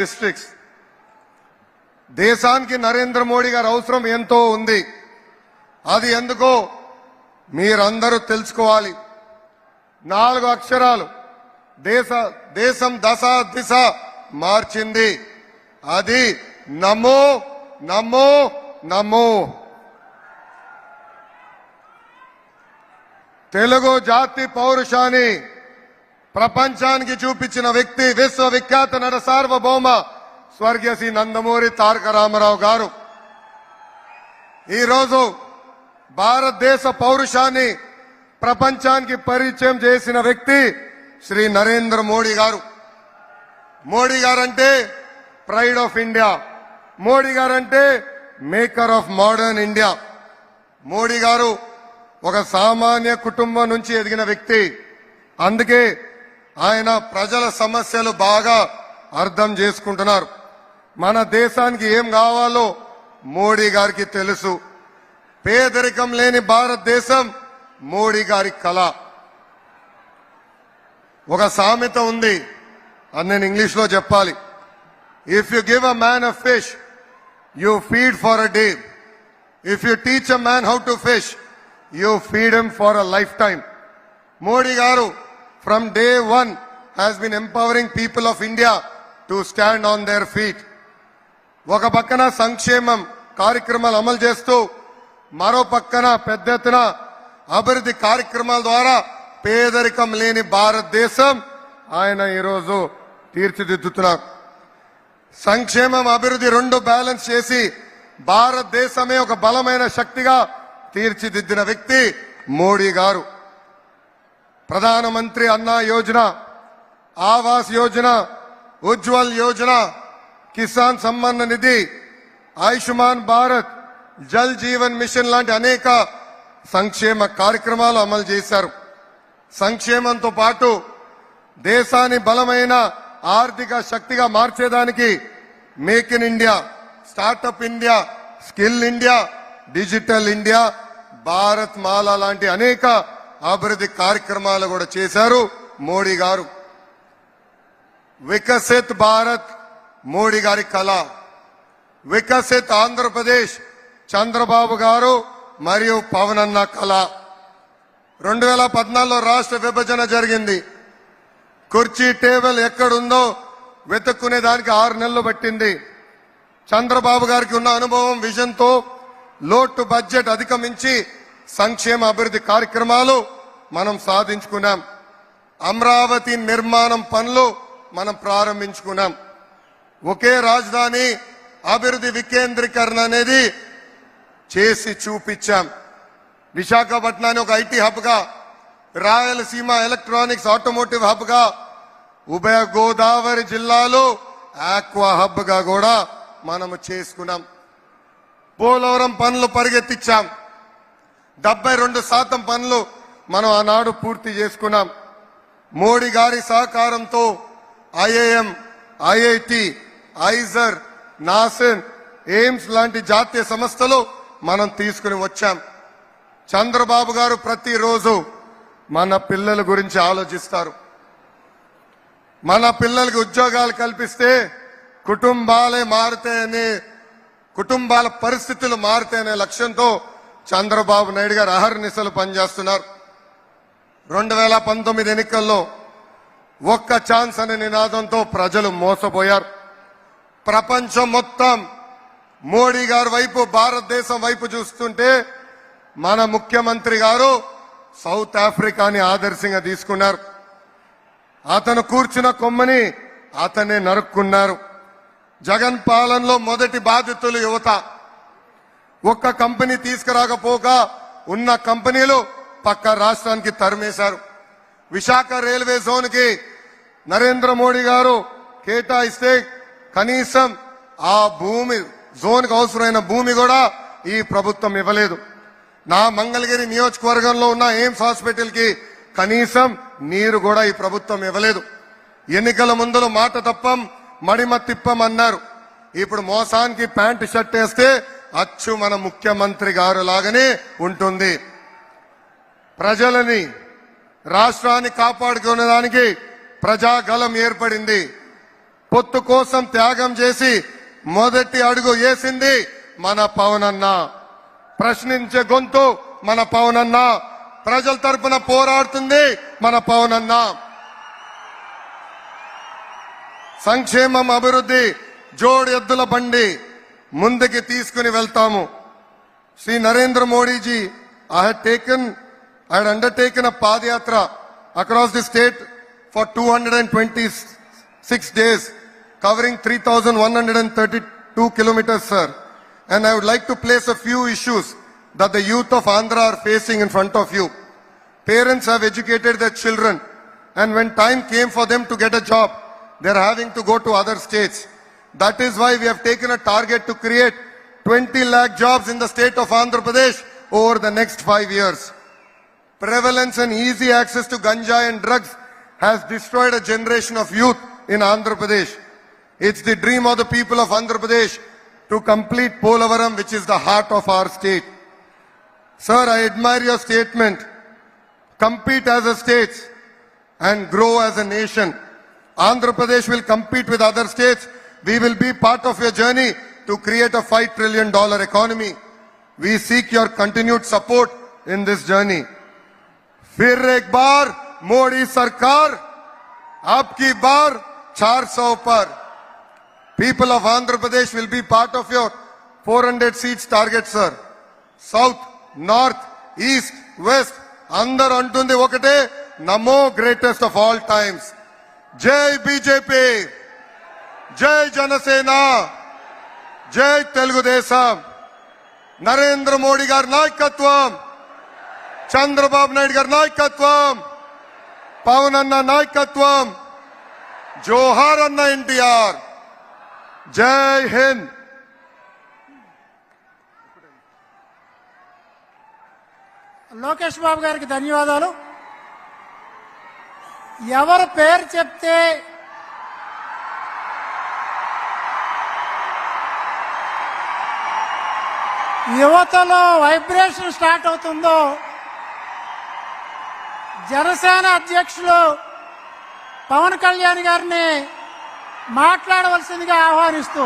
Districts దేశానికి నరేంద్ర మోడీ గారి అవసరం ఎంతో ఉంది. అది ఎందుకో మీరందరూ తెలుసుకోవాలి. నాలుగు అక్షరాలు. దేశ దేశం దశ దిశ మార్చింది. అది నమో నమో నమో. తెలుగు జాతి పౌరుషాన్ని ప్రపంచానికి చూపించిన వ్యక్తి విశ్వవిఖ్యాత నర సార్వభౌమ స్వర్గీయ శ్రీ నందమూరి తారక రామారావు గారు. ఈరోజు భారతదేశ పౌరుషాన్ని ప్రపంచానికి పరిచయం చేసిన వ్యక్తి శ్రీ నరేంద్ర మోడీ గారు. మోడీ గారంటే pride of India. Modi guarantee maker of modern India. Modi గారు ఒక సామాన్య కుటుంబం నుంచి ఎదిగిన వ్యక్తి. అందుకే ఆయన ప్రజల సమస్యలు బాగా అర్థం చేసుకుంటున్నారు. మన దేశానికి ఏం కావాలో మోడీ గారికి తెలుసు. పేదరికం లేని భారతదేశం మోడీ గారి కళ. ఒక సామెత ఉంది అని నేను ఇంగ్లీష్లో చెప్పాలి. If you give a man a fish you feed for a day if you teach a man how to fish you feed M for a life time Modi గారు from day one has been empowering people of India to stand on their feet ఒక పక్కన సంక్షేమం కార్యక్రమాలు అమలు చేస్తూ మరో పక్కన పెద్ద ఎత్తున అభివృద్ధి కార్యక్రమాల ద్వారా పేదరికం లేని భారతదేశం ఆయన ఈరోజు తీర్చిదిద్దుతున్నారు. సంక్షేమం అభివృద్ధి రెండు బ్యాలెన్స్ చేసి భారతదేశమే ఒక బలమైన శక్తిగా తీర్చిదిద్దిన వ్యక్తి మోడీ గారు. ప్రధానమంత్రి అన్నా యోజన ఆవాస్ యోజన ఉజ్వల్ యోజన కిసాన్ సమ్మాన్ నిధి ఆయుష్మాన్ భారత్ జల్ జీవన్ మిషన్ లాంటి అనేక సంక్షేమ కార్యక్రమాలు అమలు చేశారు. సంక్షేమంతో పాటు దేశాన్ని బలమైన ఆర్థిక శక్తిగా మార్చేదానికి make in India startup India skill India digital India Bharatmala లాంటి అనేక అభివృద్ధి కార్యక్రమాలు కూడా చేశారు మోడీ గారు. వికసిత్ భారత్ మోడీ గారి కళ. వికసిత్ ఆంధ్రప్రదేశ్ చంద్రబాబు గారు మరియు పవన్ అన్న కళ. రెండు వేల పద్నాలుగులో రాష్ట్ర విభజన జరిగింది. కుర్చీ టేబుల్ ఎక్కడుందో వెతుక్కునే దానికి ఆరు నెలలు పట్టింది. చంద్రబాబు గారికి ఉన్న అనుభవం విజన్తో లోటు బడ్జెట్ అధిగమించి సంక్షేమ అభివృద్ధి కార్యక్రమాలు మనం సాధించుకున్నాం. అమరావతి నిర్మాణం పనులు మనం ప్రారంభించుకున్నాం. ఒకే రాజధాని అభివృద్ధి వికేంద్రీకరణ అనేది చేసి చూపించాం. విశాఖపట్నాన్ని ఒక ఐటీ హబ్గా రాయలసీమ ఎలక్ట్రానిక్స్ ఆటోమోటివ్ హబ్గా ఉభయ గోదావరి జిల్లాలో ఆక్వా హబ్గా కూడా మనము చేసుకున్నాం. పోలవరం పనులు పరిగెత్తించాం డెబ్బై రెండు శాతం పనులు మనం ఆనాడు పూర్తి చేసుకున్నాం. మోడీ గారి సహకారంతో IIM IIT IISER NACIN AIIMS లాంటి జాతీయ సంస్థలు మనం తీసుకుని వచ్చాం. చంద్రబాబు గారు ప్రతిరోజు మన పిల్లల గురించి ఆలోచిస్తారు. మన పిల్లలకి ఉద్యోగాలు కల్పిస్తే కుటుంబాలే మారుతాయని కుటుంబాల పరిస్థితులు మారుతాయనే లక్ష్యంతో చంద్రబాబు నాయుడు గారు అహర్నిశలు పనిచేస్తున్నారు. రెండు వేల పంతొమ్మిది ఎన్నికల్లో ఒక్క ఛాన్స్ అనే నినాదంతో ప్రజలు మోసపోయారు. ప్రపంచం మొత్తం మోడీ గారి వైపు భారతదేశం వైపు చూస్తుంటే మన ముఖ్యమంత్రి గారు సౌత్ ఆఫ్రికాని ఆదర్శంగా తీసుకున్నారు. అతను కూర్చున్న కొమ్మని అతనే నరుక్కున్నారు. జగన్ పాలనలో మొదటి బాధితులు యువత. ఒక్క కంపెనీ తీసుకురాకపోగా ఉన్న కంపెనీలు పక్క రాష్ట్రానికి తరిమేశారు. విశాఖ రైల్వే జోన్కి నరేంద్ర మోడీ గారు కేటాయిస్తే కనీసం ఆ భూమి జోన్కు అవసరమైన భూమి కూడా ఈ ప్రభుత్వం ఇవ్వలేదు. నా మంగళగిరి నియోజకవర్గంలో ఉన్న ఎయిమ్స్ హాస్పిటల్కి కనీసం నీరు కూడా ఈ ప్రభుత్వం ఇవ్వలేదు. ఎన్నికల ముందులు మాట తప్పం మడిమ తిప్పం అన్నారు. ఇప్పుడు మోసానికి ప్యాంటు షర్ట్ వేస్తే అచ్చు మన ముఖ్యమంత్రి గారు లాగానే ఉంటుంది. ప్రజలని రాష్ట్రాన్ని కాపాడుకునేదానికి ప్రజాగలం ఏర్పడింది. పొత్తు కోసం త్యాగం చేసి మొదటి అడుగు వేసింది మన పవనన్న. ప్రశ్నించే గొంతు మన పవనన్న. ప్రజల తరపున పోరాడుతుంది మన పవనన్న. సంక్షేమం అభివృద్ధి జోడు ఎద్దుల బండి. ముందుకి తీసుకుని వెళ్తాము Shri Narendra Modiji I had taken I had undertaken a padayatra across the state for 226 days covering 3132 kilometers sir and I would like to place a few issues that the youth of Andhra are facing in front of you parents have educated their children and when time came for them to get a job they're having to go to other states that is why we have taken a target to create 20 lakh jobs in the state of Andhra Pradesh over the next five years. Prevalence and easy access to ganja and drugs has destroyed a generation of youth in Andhra Pradesh. It's the dream of the people of Andhra Pradesh to complete Polavaram, which is the heart of our state. Sir, I admire your statement. Compete as a state and grow as a nation. Andhra Pradesh will compete with other states. We will be part of your journey to create a $5 trillion economy. We seek your continued support in this journey. फिर एक बार मोदी सरकार आपकी बार 400 पर People of Andhra Pradesh will be part of your 400 seats target, sir. South, North, East, West, అందరు అంటుంది ఒకటే Namo greatest of all times జై BJP జై జనసేన జై తెలుగుదేశం. నరేంద్ర మోడీ గారి నాయకత్వం చంద్రబాబు నాయుడు గారి నాయకత్వం పవన్ అన్న నాయకత్వం జోహార్ అన్న ఎన్టీఆర్. జై హింద్. లోకేష్ బాబు గారికి ధన్యవాదాలు. ఎవరు పేరు చెప్తే యువతలో వైబ్రేషన్ స్టార్ట్ అవుతుందో జనసేన అధ్యక్షులు పవన్ కళ్యాణ్ గారిని మాట్లాడవలసిందిగా ఆహ్వానిస్తూ